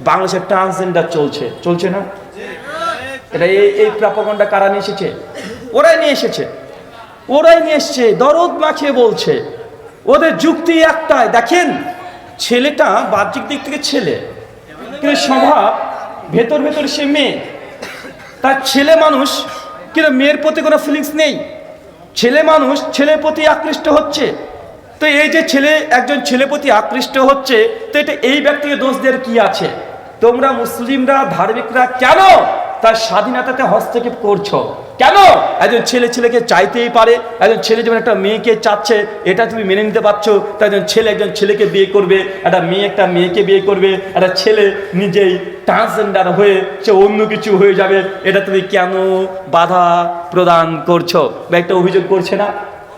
বাংলাদেশের ট্রান্সজেন্ডার চলছে। চলছে না? এটা এই প্রাপকণ্ডা কারা নিয়ে এসেছে? ওরাই নিয়ে এসেছে। ওরাই নিয়ে এসছে, দরদ মাখিয়ে বলছে। ওদের যুক্তি একটাই, দেখেন, ছেলেটা বাহ্যিক দিক থেকে ছেলে, কিন্তু স্বভাব ভেতর ভেতর সে মেয়ে। তার ছেলে মানুষ, কিন্তু মেয়ের প্রতি কোনো ফিলিংস নেই। ছেলে মানুষ, ছেলের প্রতি আকৃষ্ট হচ্ছে। তো এই যে ছেলে, একজন ছেলে প্রতি আকৃষ্ট হচ্ছে, তো এটা এই ব্যক্তিকে দোষ দেওয়ার কি আছে? তোমরা মুসলিমরা, ধার্মিকরা কেন তার স্বাধীনতাতে হস্তক্ষেপ করছ? কেন? একজন ছেলে ছেলেকে চাইতেই পারে, একজন ছেলে যেমন একটা মেয়েকে চাচ্ছে, এটা তুমি মেনে নিতে পারছ তাই একজন ছেলে একজন ছেলেকে বিয়ে করবে, একটা মেয়ে একটা মেয়েকে বিয়ে করবে, একটা ছেলে নিজেই ট্রান্সজেন্ডার হয়ে সে অন্য কিছু হয়ে যাবে, এটা তুমি কেন বাধা প্রদান করছ? বা একটা অভিযোগ করছে না?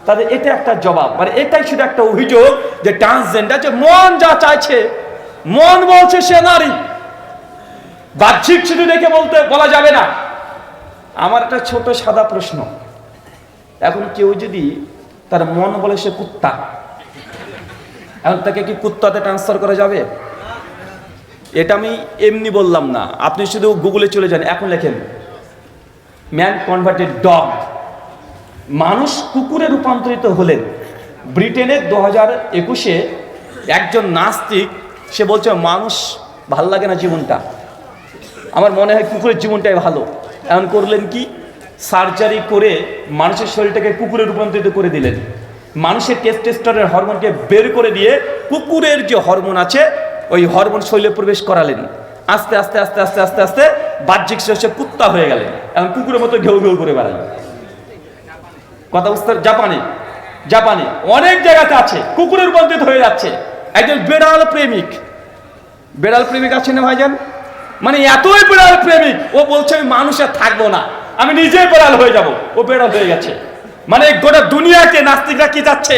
তাদের এটা একটা জবাব। মানে এটাই শুধু একটা অভিযোগ যে ট্রান্সজেন্ডার যে মন যা চাইছে, মন বলছে সে নারী। বাহ্যিক শুধু দেখে বলতে বলা যাবে না। আমার একটা ছোট সাদা প্রশ্ন। এখন কেউ যদি তার মন বলে সে কুত্তা, এখন তাকে কি কুত্তাতে ট্রান্সফার করা যাবে? এটা আমি এমনি বললাম না। আপনি শুধু গুগলে চলে যান, এখন লেখেন ম্যান কনভার্টেড ডগ মানুষ কুকুরে রূপান্তরিত হলেন। ব্রিটেনের দু হাজার একুশে একজন নাস্তিক, সে বলছে, মানুষ ভালো লাগে না জীবনটা। আমার মনে হয় কুকুরের জীবনটাই ভালো। এমন করলেন কি? সার্জারি করে মানুষের শরীরটাকে কুকুরে রূপান্তরিত করে দিলেন। মানুষের টেস্টেস্টরের হরমোনকে বের করে দিয়ে কুকুরের যে হরমোন আছে, ওই হরমোন শরীরে প্রবেশ করালেন। আস্তে আস্তে আস্তে আস্তে আস্তে আস্তে বাহ্যিক সে কুত্তা হয়ে গেলেন। এখন কুকুরের মতো ঘেউ ঘেউ করে বেড়ায় কথা বুঝতে জাপানে জাপানে, অনেক জায়গাতে আছে, কুকুরের রূপান্তরিত হয়ে যাচ্ছে। একজন বেড়াল প্রেমিক। বেড়াল প্রেমিক আছে না ভাইজান? মানে এতই বেড়াল প্রেমিক, ও বলছে আমি মানুষের থাকব না, আমি নিজেই বেড়াল হয়ে যাব, ও বেড়াল হয়ে গেছে। মানে গোটা দুনিয়াকে নাস্তিকরা কি যাচ্ছে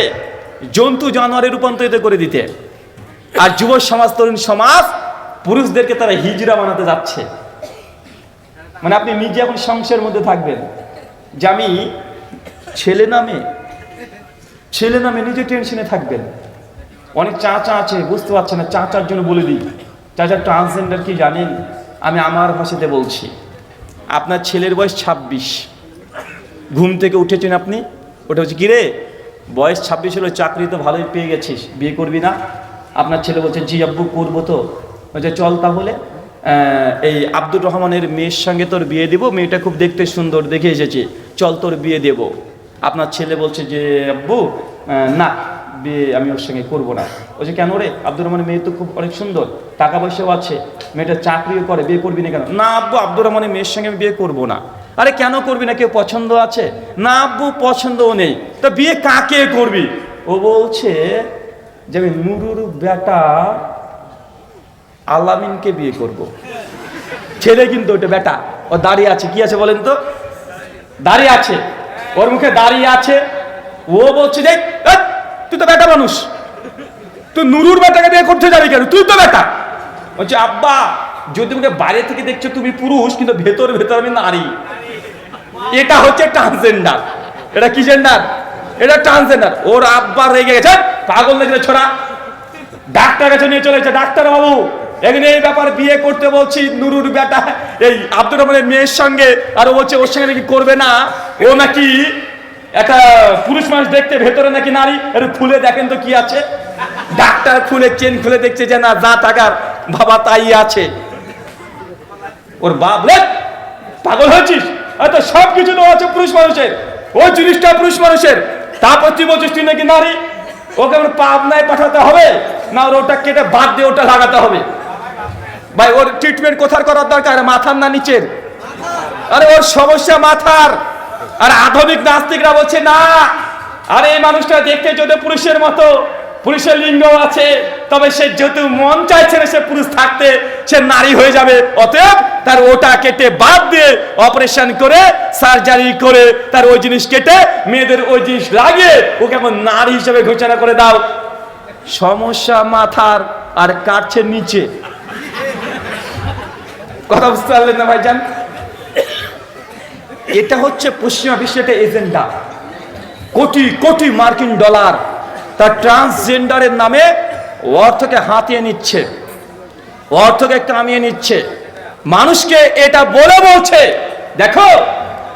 জন্তু জানোয়ারে রূপান্তরিত করে দিতে। আর যুব সমাজ, তরুণ সমাজ, পুরুষদেরকে তারা হিজড়া বানাতে যাচ্ছে। মানে আপনি নিজে এখন সংসারের মধ্যে থাকবেন। যে আমি ছেলে নামে ছেলে নামে নিজে টেনশনে থাকবেন। অনেক চাচা আছে, বুঝতে পারছে না, চাচার জন্য বলে দিই। চাচা ট্রান্সজেন্ডার কি জানেন? আমি আমার ভাষাতে বলছি। আপনার ছেলের বয়স ছাব্বিশ। ঘুম থেকে উঠেছেন আপনি? ওটা হচ্ছে কিরে বয়স ছাব্বিশ হলো চাকরি তো ভালোই পেয়ে গেছিস, বিয়ে করবি না? আপনার ছেলে বলছে, জি আব্বু, করব তো। বলছে চল তাহলে। এই আব্দুর রহমানের মেয়ের সঙ্গে তোর বিয়ে দেবো, মেয়েটা খুব দেখতে সুন্দর দেখে এসেছে। চল তোর বিয়ে দেব। আপনার ছেলে বলছে যে, আব্বু না, বিয়ে আমি ওর সঙ্গে করব না। বলছে কেন রে? আব্দুর রহমানের মেয়ে তো খুব অনেক সুন্দর। টাকা পয়সাও আছে। মেয়েটা চাকরিও করে, বিয়ে করবি না কেন? না, আব্বু, আব্দুর রহমানের মেয়ের সঙ্গে আমি বিয়ে করব না। আরে, কেন করবি না? কেউ পছন্দ আছে? না, আব্বু, পছন্দও নেই। তা বিয়ে কাকে করবি? ও বলছে যে, আমি নুরুর বেটা আলামিনকে বিয়ে করব। ছেলে কিন্তু ওটা বেটা। ও দাঁড়িয়ে আছে। কি আছে বলেন তো? দাঁড়িয়ে আছে। ওর মুখে দাঁড়িয়ে আছে। ও বলছে যে তুই তো বেটা মানুষ। তুই নুরুর বেটাকে বিয়ে করতে যাবি কেন? তুই তো বেটা। বলছে, আব্বা, যদি মুখে বাইরে থেকে দেখছ, তুমি পুরুষ, কিন্তু ভেতর ভেতর আমি নারী। এটা হচ্ছে ট্রান্সজেন্ডার এটা কি জেন্ডার এটা ট্রান্সজেন্ডার ওর আব্বা রেগে গেছে। পাগল লেগে ছোড়া। ডাক্তার কাছে নিয়ে চলে গেছে ডাক্তার বাবু এখানে এই ব্যাপার বিয়ে করতে বলছি নুরুর বেটা, এই আব্দুর রহমানের মেয়ের সঙ্গে, আর বলছে ওর সঙ্গে নাকি করবে না। ও নাকি একটা পুরুষ মানুষ দেখতে ভেতরে নাকি নারী, একটু খুলে দেখেন তো কি আছে। ডাক্তার খুলে, চেন খুলে দেখছে যে না, যা টাকার বাবা তাই আছে। ওর বাপ রে পাগল হয়েছিস? হয়তো সব কিছু তো আছে পুরুষ মানুষের। ওই জিনিসটা পুরুষ মানুষের। তারপর তুই বলছিস তুই নাকি নারী? ওকে আমার পাবনায় পাঠাতে হবে? না ওর ওটা কেটে বাদ দিয়ে ওটা লাগাতে হবে। ভাই, ওর ট্রিটমেন্ট কোথার করার দরকার? মাথার না নিচের? আরে, ওর সমস্যা মাথার। আর আধুনিক নাস্তিকরা বলছে, না, আরে, এই মানুষটা দেখতে যদি পুরুষের মতো, পুরুষের লিঙ্গ আছে, তবে সে যেহেতু মন চাইছে না সে পুরুষ থাকতে, সে নারী হয়ে যাবে। অতএব তার ওটা কেটে বাদ দিয়ে অপারেশন করে সার্জারি করে, তার ওই জিনিস কেটে, মেয়েদের ওই জিনিস লাগিয়ে, ওকে এখন নারী হিসেবে ঘোষণা করে দাও। সমস্যা মাথার, আর কাটছে নিচে। কথা বুঝতে পারলেন না ভাইজান। এটা হচ্ছে পশ্চিমা বিশ্বের এজেন্ডা। কোটি কোটি মার্কিন ডলার তার ট্রান্সজেন্ডারের নামে অর্থকে হাতিয়ে নিচ্ছে। অর্থকে কামিয়ে নিচ্ছে। মানুষকে এটা বলে বলছে। দেখো,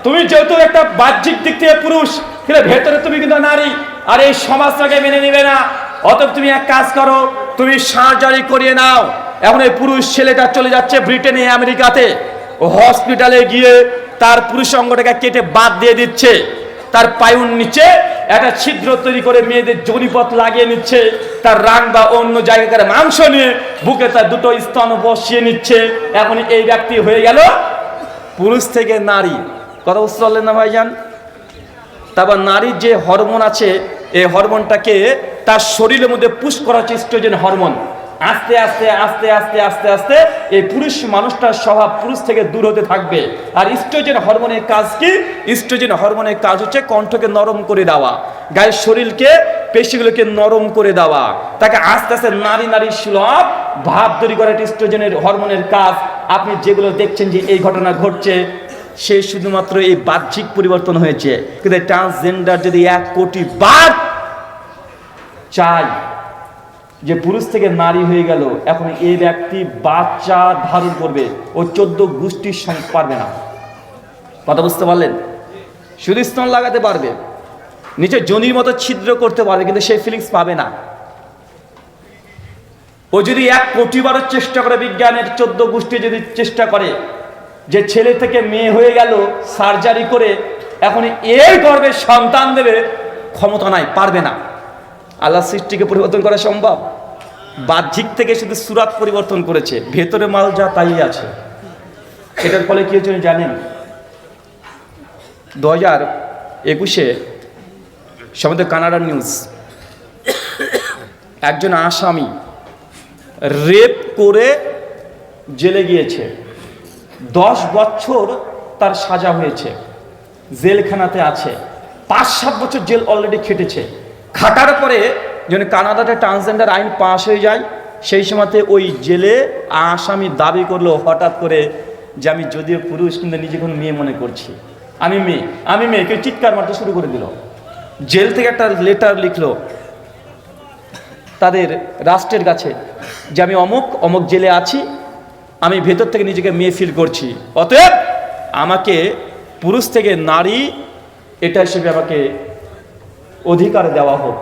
তুমি যেহেতু একটা বাহ্যিক দিক থেকে পুরুষ কিন্তু ভেতরে তুমি কিন্তু নারী। আর এই সমাজটাকে মেনে নিবে না। অতএব তুমি এক কাজ করো, তুমি সার্জারি করিয়ে নাও। এখন এই পুরুষ ছেলেটা চলে যাচ্ছে ব্রিটেনে, আমেরিকাতে। হসপিটালে গিয়ে তার পুরুষ অঙ্গটাকে কেটে বাদ দিয়ে দিচ্ছে। তার পায়ুর নিচে একটা ছিদ্র তৈরি করে মেয়েদের জনিপথ লাগিয়ে নিচ্ছে। তার রাং বা অন্য জায়গাকার মাংস নিয়ে বুকে তার দুটো স্তন বসিয়ে নিচ্ছে। এখন এই ব্যক্তি হয়ে গেল পুরুষ থেকে নারী। কথা বুঝতে পারলেন না ভাইজান? তারপর নারীর যে হরমোন আছে, এই হরমোনটাকে তার শরীরের মধ্যে পুশ করা হচ্ছে হরমোন আস্তে আস্তে আস্তে আস্তে আস্তে আস্তে এই পুরুষ মানুষটার স্বভাব পুরুষ থেকে দূর হতে থাকবে। আর ইস্ট্রোজেন হরমোনের কাজ কি? ইস্ট্রোজেন হরমোনের কাজ হচ্ছে কণ্ঠকে নরম করে দেওয়া, গায়ের শরীরকে, পেশিগুলোকে নরম করে দেওয়া। তাকে আস্তে আস্তে নারী নারী সুলভ ভাব তৈরি করা ইস্ট্রোজেনের হরমোনের কাজ। আপনি যেগুলো দেখছেন যে এই ঘটনা ঘটছে, সে শুধুমাত্র এই বাহ্যিক পরিবর্তন হয়েছে। কিন্তু ট্রান্সজেন্ডার যদি এক কোটি বার চাই যে পুরুষ থেকে নারী হয়ে গেল, এখন এই ব্যক্তি বাচ্চা ধারণ করবে ও চোদ্দ গোষ্ঠীর সঙ্গে পারবে না। কথা বুঝতে পারলেন? শুধু স্তন লাগাতে পারবে, নিচে জনির মতো ছিদ্র করতে পারবে, কিন্তু সেই ফিলিংস পাবে না। ও যদি এক কোটি বারের চেষ্টা করে বিজ্ঞানের চোদ্দ গোষ্ঠী যদি চেষ্টা করে, যে ছেলে থেকে মেয়ে হয়ে গেল সার্জারি করে, এখন এই গর্বে সন্তান দেবে, ক্ষমতা নাই, পারবে না। আল্লাহ সৃষ্টিকে পরিবর্তন করা সম্ভব? বাহ্যিক থেকে শুধু সুরাত পরিবর্তন করেছে, ভেতরে মাল যা তাই আছে। এটার ফলে কি হয়েছে জানেন? দু হাজার একুশে সম্বন্ধে কানাডার নিউজ, একজন আসামি রেপ করে জেলে গিয়েছে। দশ বছর তার সাজা হয়েছে, জেলখানাতে আছে। পাঁচ সাত বছর জেল অলরেডি খেটেছে। খাটার পরে যখন কানাডাতে ট্রান্সজেন্ডার আইন পাশ হয়ে যায়, সেই সময়তে ওই জেলে আসামি দাবি করল, হঠাৎ করে যে আমি যদিও পুরুষ, কিন্তু নিজেকে মেয়ে মনে করছি। আমি মেয়ে আমি মেয়ে, কেউ চিৎকার মারতে শুরু করে দিল। জেল থেকে একটা লেটার লিখলো, তাদের রাষ্ট্রের কাছে, যে আমি অমুক অমুক জেলে আছি, আমি ভেতর থেকে নিজেকে মেয়ে ফিল করছি। অতএব আমাকে পুরুষ থেকে নারী, এটা হিসেবে আমাকে অধিকার দেওয়া হোক।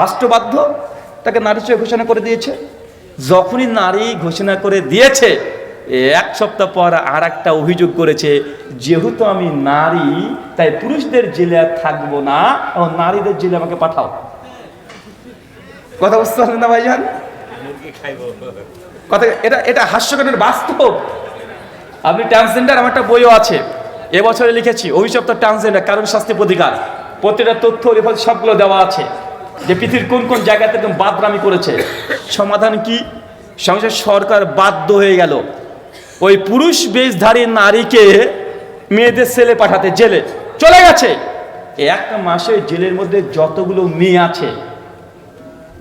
রাষ্ট্রবাধ্য তাকে নারী হিসেবে ঘোষণা করে দিয়েছে। যখনই নারী ঘোষণা করে দিয়েছে এক সপ্তাহ পর আর একটা অভিযোগ করেছে, যেহেতু আমি নারী, তাই পুরুষদের জেলে থাকব না এবং নারীদের জেলে আমাকে পাঠাও। কথা বুঝতে পারলেন না ভাইজান? কথা, এটা এটা হাস্যকরের বাস্তব। আপনি ট্রান্সজেন্ডার, আমার একটা বইও আছে। এবছরে লিখেছি, অভিশপ্ত ট্রান্সজেন্ডার, কারণ শাস্তি প্রতিকার। প্রতিটা তথ্য রেফারেন্স সবগুলো দেওয়া আছে। যে পৃথিবীর কোন কোন জায়গাতে একদম বাদরামি করেছে। সমাধান কি? সংসার সরকার বাধ্য হয়ে গেল। ওই পুরুষ বেশধারী নারীকে মেয়েদের ছেলে পাঠাতে, জেলে। চলে গেছে। একটা মাসে জেলের মধ্যে যতগুলো মেয়ে আছে,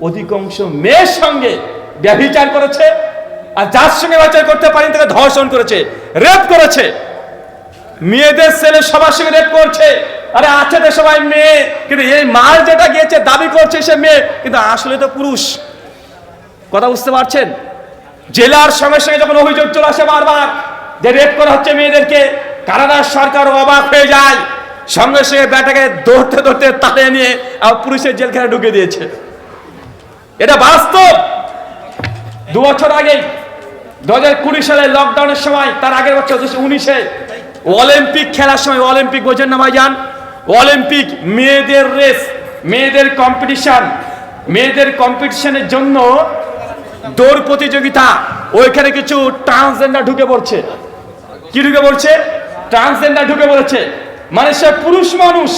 অধিকাংশ মেয়ের সঙ্গে ব্যভিচার করেছে, আর যার সঙ্গে ব্যবচার করতে পারেনি, তাকে ধর্ষণ করেছে, রেপ করেছে। মেয়েদের ছেলে সবার সঙ্গে রেপ করছে। আরে আছে তো সবাই মেয়ে, কিন্তু এই মাল যেটা গিয়েছে, দাবি করছে সে মেয়ে, কিন্তু আসলে তো পুরুষ। কথা বুঝতে পারছেন? জেলার সঙ্গে সঙ্গে যখন অভিযোগ চলে আসে বারবার যে রেপ করা হচ্ছে মেয়েদেরকে, কানাডার সরকার অবাক হয়ে যায়। সঙ্গে সঙ্গে ব্যাটাকে ধরতে ধরতে তাড়ে নিয়ে আবার পুলিশের জেলখানে ঢুকে দিয়েছে। এটা বাস্তব। দু বছর আগে দু হাজার কুড়ি সালে লকডাউনের সময়, তার আগের বছর উনিশে, অলিম্পিক খেলার সময় অলিম্পিক বোঝেন না ভাইজান। অলিম্পিক মেয়েদের রেস, মেয়েদের কম্পিটিশন মেয়েদের কম্পিটিশনের জন্য দৌড় প্রতিযোগিতা, ওইখানে কিছু ট্রান্সজেন্ডার ঢুকে পড়ছে। কি ঢুকে পড়ছে? ট্রান্সজেন্ডার ঢুকে পড়েছে। মানে সে পুরুষ মানুষ,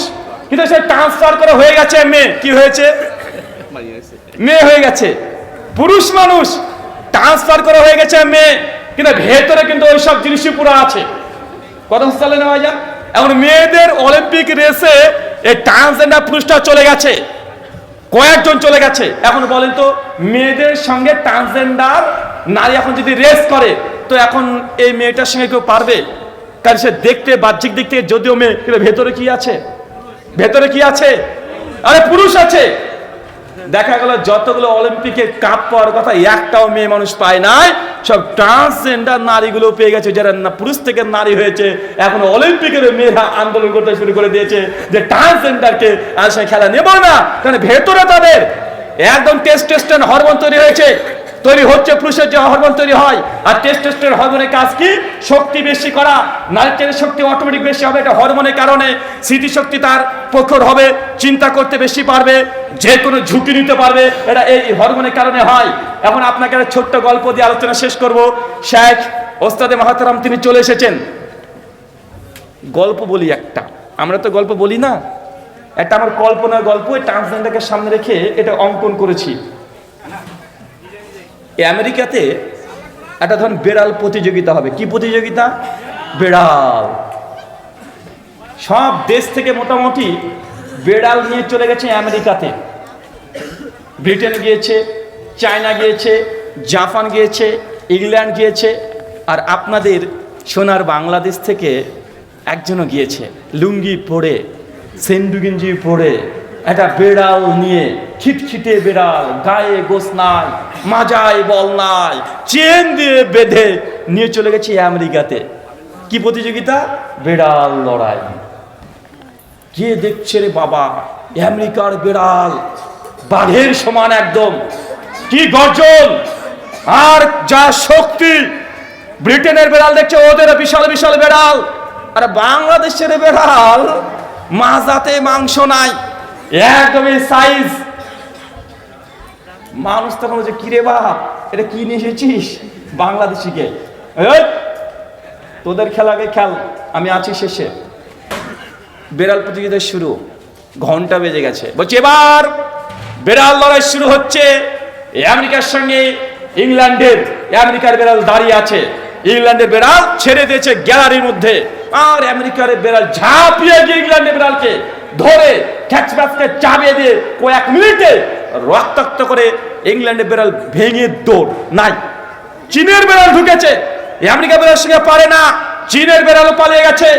কিন্তু সে ট্রান্সফার করে হয়ে গেছে মেয়ে। কি হয়েছে? মেয়ে হয়ে গেছে। পুরুষ মানুষ ট্রান্সফার করা হয়ে গেছে মেয়ে। কিন্তু ভেতরে কিন্তু ওই সব জিনিসই পুরো আছে। কত চালে নেওয়া যাক এখন মেয়েদের অলিম্পিক রেসে এই ট্রান্সজেন্ডার পুরুষটা চলে গেছে। কয়েকজন চলে গেছে। এখন বলেন তো, মেয়েদের সঙ্গে ট্রান্সজেন্ডার নারী এখন যদি রেস করে, তো এখন এই মেয়েটার সঙ্গে কেউ পারবে? কারণ সে দেখতে বাহ্যিক দিক থেকে যদিও মেয়ে, কিন্তু ভেতরে কি আছে? ভেতরে কি আছে? আরে পুরুষ আছে। দেখা গেল যতগুলো অলিম্পিকে কাপ পাওয়ার কথা, একটাও মেয়ে মানুষ পায় নাই। সব ট্রান্সজেন্ডার নারীগুলো পেয়ে গেছে, যারা পুরুষ থেকে নারী হয়েছে, এখন অলিম্পিকের মেয়েরা আন্দোলন করতে শুরু করে দিয়েছে, যে ট্রান্সজেন্ডারকে আর সে খেলা নেব না, কারণ ভেতরে তাদের একদম টেস্ট টেস্টেন হরমোন তৈরি হয়েছে। তৈরি হচ্ছে পুরুষের যে হরমোন তৈরি হয়। আর টেস্টোস্টেরন হরমোনের কাজ কি? শক্তি বেশি করা। নারীর শক্তি অটোমেটিক বেশি হবে, এটা হরমোনের কারণে। স্মৃতিশক্তি তার প্রখর হবে, চিন্তা করতে বেশি পারবে যে কোনো ঝুঁকি নিতে পারবে, এটা এই হরমোনের কারণে হয়। এখন আপনাকে একটা ছোট্ট গল্প দিয়ে আলোচনা শেষ করব। শেখ ওস্তাদে মাহাতারাম, তিনি চলে এসেছেন। গল্প বলি একটা। আমরা তো গল্প বলি না। একটা আমার কল্পনার গল্প, এই ট্রান্সজেন্ডারকে সামনে রেখে এটা অঙ্কন করেছি। এই আমেরিকাতে একটা ধরুন বেড়াল প্রতিযোগিতা হবে। কি প্রতিযোগিতা? বেড়াল। সব দেশ থেকে মোটামুটি বেড়াল নিয়ে চলে গেছে আমেরিকাতে। ব্রিটেন গিয়েছে, চায়না গিয়েছে, জাপান গিয়েছে, ইংল্যান্ড গিয়েছে, আর আপনাদের সোনার বাংলাদেশ থেকে একজনও গিয়েছে, লুঙ্গি পরে সেন্ডু গেঞ্জি পরে, একটা বেড়াল নিয়ে খিটখিটে বেড়াল, গায়ে গোস নাই মাজায় বল নাই। চেন দিয়ে বেঁধে নিয়ে চলে গেছে আমেরিকাতে। কি প্রতিযোগিতা? বেড়াল লড়াই। কে দেখছে রে বাবা? আমেরিকার বেড়াল। বাঘের সমান একদম। কি গর্জন! আর যা শক্তি! ব্রিটেনের বেড়াল দেখছে, ওদের বিশাল বিশাল বেড়াল। আর বাংলাদেশের বেড়াল মাজাতে মাংস নাই। একদমই সাইজ মানুষ তখন বলছে, কিরে বাপ, এটা কি নিয়ে এসেছিস? বাংলাদেশিকে। তোদের খেলাকে খেল, আমি আছি শেষে। বেড়াল প্রতিযোগিতা শুরু, ঘণ্টা বেজে গেছে। বলছি, এবার বেড়াল লড়াই শুরু হচ্ছে। আমেরিকার সঙ্গে ইংল্যান্ডের আমেরিকার বেড়াল দাঁড়িয়ে আছে। ইংল্যান্ডের বেড়াল ছেড়ে দিয়েছে গ্যালারির মধ্যে। আর আমেরিকার বেড়াল ঝাঁপিয়ে গিয়ে ইংল্যান্ডের বেড়ালকে ধরে ক্যাচ ম্যাচকে চাবিয়ে দিয়ে কয়েক মিনিটে রক্তাক্ত করে ইংল্যান্ডের বেড়াল ভেঙে দৌড়। নাই। চীনের বেড়াল ঢুকেছে। আমেরিকা বেড়াল সঙ্গে পারে না। চীনের বেড়ালও পালিয়ে গেছে।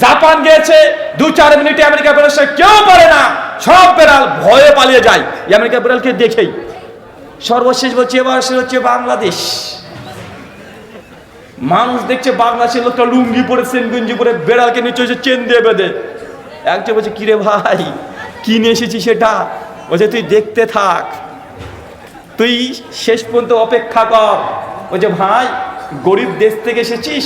জাপান গিয়েছে। দু চার মিনিটে আমেরিকা বেড়াল সঙ্গে কেউ পারে না। সব বেড়াল ভয়ে পালিয়ে যায়। আমেরিকা বেড়ালকে দেখেই। সর্বশেষ বলছে এবার সে হচ্ছে বাংলাদেশ। মানুষ দেখছে বাংলাদেশের লোকটা লুঙ্গি পরে, সেনগুঞ্জি পরে বেড়ালকে নিচে চেন দিয়ে বেঁধে। একজন বলছে, কিরে ভাই, কিনে এসেছি সেটা? বলছে তুই দেখতে থাক। তুই শেষ পর্যন্ত অপেক্ষা কর। ওই যে ভাই, গরিব দেশ থেকে এসেছিস,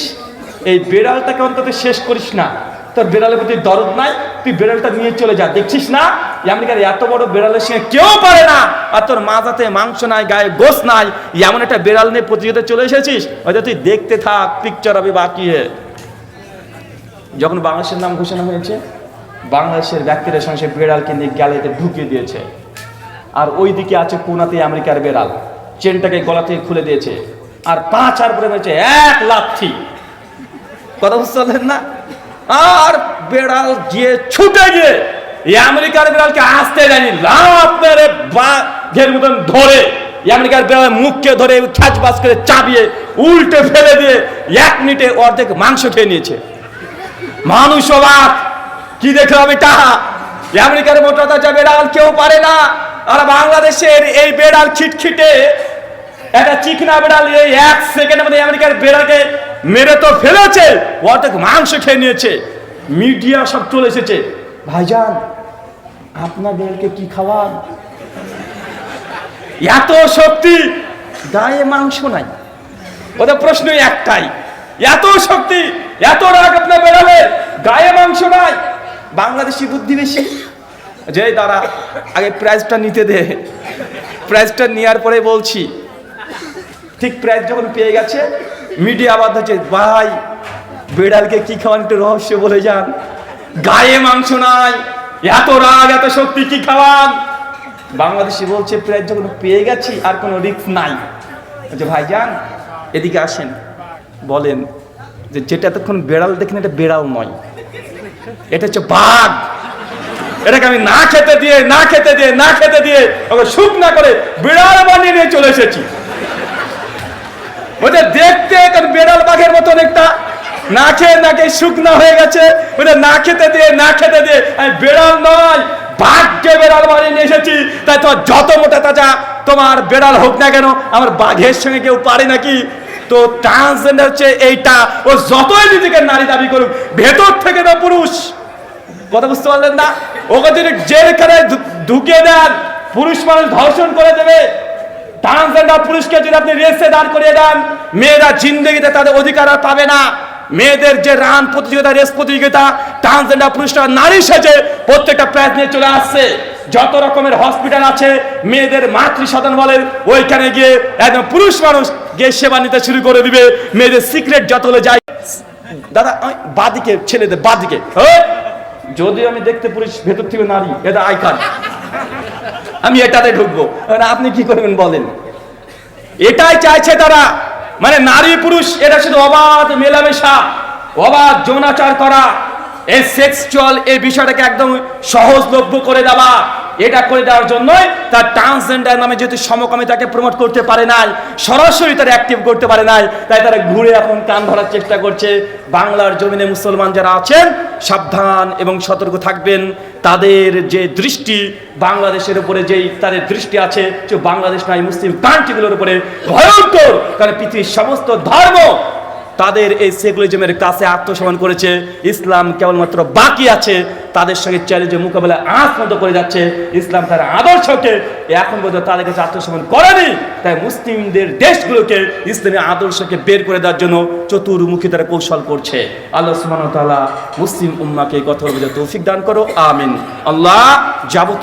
এই বেড়ালটাকে অন্তত শেষ করিস না। তোর বেড়ালের প্রতি দরদ নাই, তুই বেড়ালটা নিয়ে চলে যা। দেখছিস না? আমেরিকার এত বড় বেড়ালের সঙ্গে কেউ পারে না। আর তোর মাথাতে মাংস নাই, গায়ে গোস নাই, এমন একটা বেড়াল নিয়ে প্রতিযোগিতা চলে এসেছিস? হয়তো তুই দেখতে থাক পিকচার হবে বাকি যখন বাংলাদেশের নাম ঘোষণা হয়েছে বাংলাদেশের ব্যক্তিরা সঙ্গে বেড়ালকে নিয়ে গ্যালারিতে ঢুকিয়ে দিয়েছে। আর ওই দিকে আছে কোনাতে আমেরিকার বেড়াল। চেনটাকে গলা থেকে খুলে দিয়েছে। আর পাঁচ আর পরে হয়েছে এক লাথি। কথা বুঝতে না? আর বেড়াল গিয়ে ছুটে গিয়ে এই আমেরিকার বেড়ালকে আসতে জানি লাভ মেরে বাঘের মতন ধরে আমেরিকার বেড়ালের মুখকে ধরে ছাচ বাস করে চাবিয়ে উল্টে ফেলে দিয়ে এক মিনিটে অর্ধেক মাংস খেয়ে নিয়েছে। মানুষ অবাক। কি দেখলাম এটা? আমেরিকার মোটা তাজা বেড়াল কেউ পারে না। আর বাংলাদেশের এই বেড়াল খিটখিটে একটা চিকনা বেড়াল এই এক সেকেন্ডের মধ্যে আমেরিকার বেড়ালকে মেরে তো ফেলেছে। অর্ধেক মাংস খেয়ে নিয়েছে। মিডিয়া সব চলে এসেছে। ভাইজান, আপনার বেড়ালকে কি খাওয়ান? এত শক্তি! গায়ে মাংস নাই। ওদের প্রশ্নই একটাই। এত শক্তি, এত রাগ আপনার বেড়ালে গায়ে মাংস নাই বাংলাদেশি বুদ্ধি বেশি? যে দাঁড়া, আগে প্রাইজটা নিতে দে। প্রাইজটা নেওয়ার পরে বলছি। ঠিক প্রাইজ যখন পেয়ে গেছে মিডিয়া আবার হচ্ছে ভাই, বেড়ালকে কি খাওয়ান একটু রহস্য বলে যান। গায়ে মাংস নাই, এত রাগ, এত শক্তি, কি খাওয়ান? বাংলাদেশি বলছে প্রাইজ যখন পেয়ে গেছি, আর কোনো রিস্ক নাই। যে ভাই যান, এদিকে আসেন। বলেন যে, যেটা এতক্ষণ বেড়াল দেখেন, এটা বেড়াল নয়। এটা হচ্ছে বাঘ। এটাকে আমি না খেতে দিয়ে, না খেতে দিয়ে, না খেতে দিয়ে ওকে সুখ না করে বিড়াল বানিয়ে নিয়ে চলে এসেছি। ওদের দেখতে বেড়াল বাঘের মতন একটা না খেয়ে না খেয়ে শুকনা হয়ে গেছে। ওদের না খেতে দিয়ে, না খেতে দিয়ে, আমি বেড়াল নয়, বাঘকে বেড়াল বানিয়ে নিয়ে এসেছি। তাই তোমার যত মোটা তাজা তোমার বেড়াল হোক না কেন, আমার বাঘের সঙ্গে কেউ পারে নাকি? তো ট্রান্সজেন্ডার হচ্ছে এইটা। ও যতই নিজেকে নারী দাবি করুক, ভেতর থেকে না পুরুষ। কথা বুঝতে পারলেন না? ওকে যদি জেলখানায় ঢুকিয়ে দেন পুরুষ মানুষ ধর্ষণ করে দেবে। ট্রান্সজেন্ডার পুরুষকে যদি আপনি রেসে দাঁড় করিয়ে দেন মেয়েরা জিন্দগিতে তাদের অধিকার আর পাবে না। মেয়েদের যে রান প্রতিযোগিতা রেস প্রতিযোগিতা ট্রান্সজেন্ডার পুরুষরা নারী সেজে প্রত্যেকটা প্রাইজ নিয়ে চলে আসছে। যত রকমের হসপিটাল আছে মেয়েদের মাতৃ সদন বলেন ওইখানে গিয়ে একদম পুরুষ মানুষ গিয়ে সেবা নিতে শুরু করে দিবে। মেয়েদের সিক্রেট যতগুলো যায় দাদা বাদিকে ছেলেদের বাদিকে। ওই, যদি আমি দেখতে পুরুষ, ভেতর থেকে নারী, এটা আই কার্ড আমি এটাতে ঢুকবো। আপনি কি করবেন বলেন? এটাই চাইছে তারা। মানে নারী পুরুষ, এটা শুধু অবাধ মেলামেশা, অবাধ যৌনাচার করা। এই সেক্সুয়াল এই বিষয়টাকে একদম সহজলভ্য করে দেওয়া এটা করে দেওয়ার জন্যই তার ট্রান্সজেন্ডার নামে যেহেতু সমকামিতাকে প্রমোট করতে পারে নাই, সরাসরি তারা অ্যাক্টিভ করতে পারে নাই, তাই তারা ঘুরে এখন কান ধরার চেষ্টা করছে। বাংলার জমিনে মুসলমান যারা আছেন, সাবধান এবং সতর্ক থাকবেন। তাদের যে দৃষ্টি, বাংলাদেশের উপরে যেই তাদের দৃষ্টি আছে, যে বাংলাদেশ নয় মুসলিম কান্ট্রিগুলোর উপরে ভয়ঙ্কর, কারণ পৃথিবীর সমস্ত ধর্ম তাদের এই সেকুলারিজমের কাছে আত্মসম্মান করেছে। ইসলাম কেবলমাত্র বাকি আছে। তাদের সঙ্গে চ্যালেঞ্জে মোকাবেলা আঁচ মতো করে যাচ্ছে। ইসলাম তার আদর্শকে এখন পর্যন্ত তাদের কাছে আত্মসম্মান করেনি। তাই মুসলিমদের দেশগুলোকে ইসলামী আদর্শকে বের করে দেওয়ার জন্য চতুর্মুখী তারা কৌশল করছে। আল্লাহ ওয়া তাআলা মুসলিম উম্মাকে কথা বোঝা তৌফিক দান করো। আমিন। আল্লাহ যাবতীয়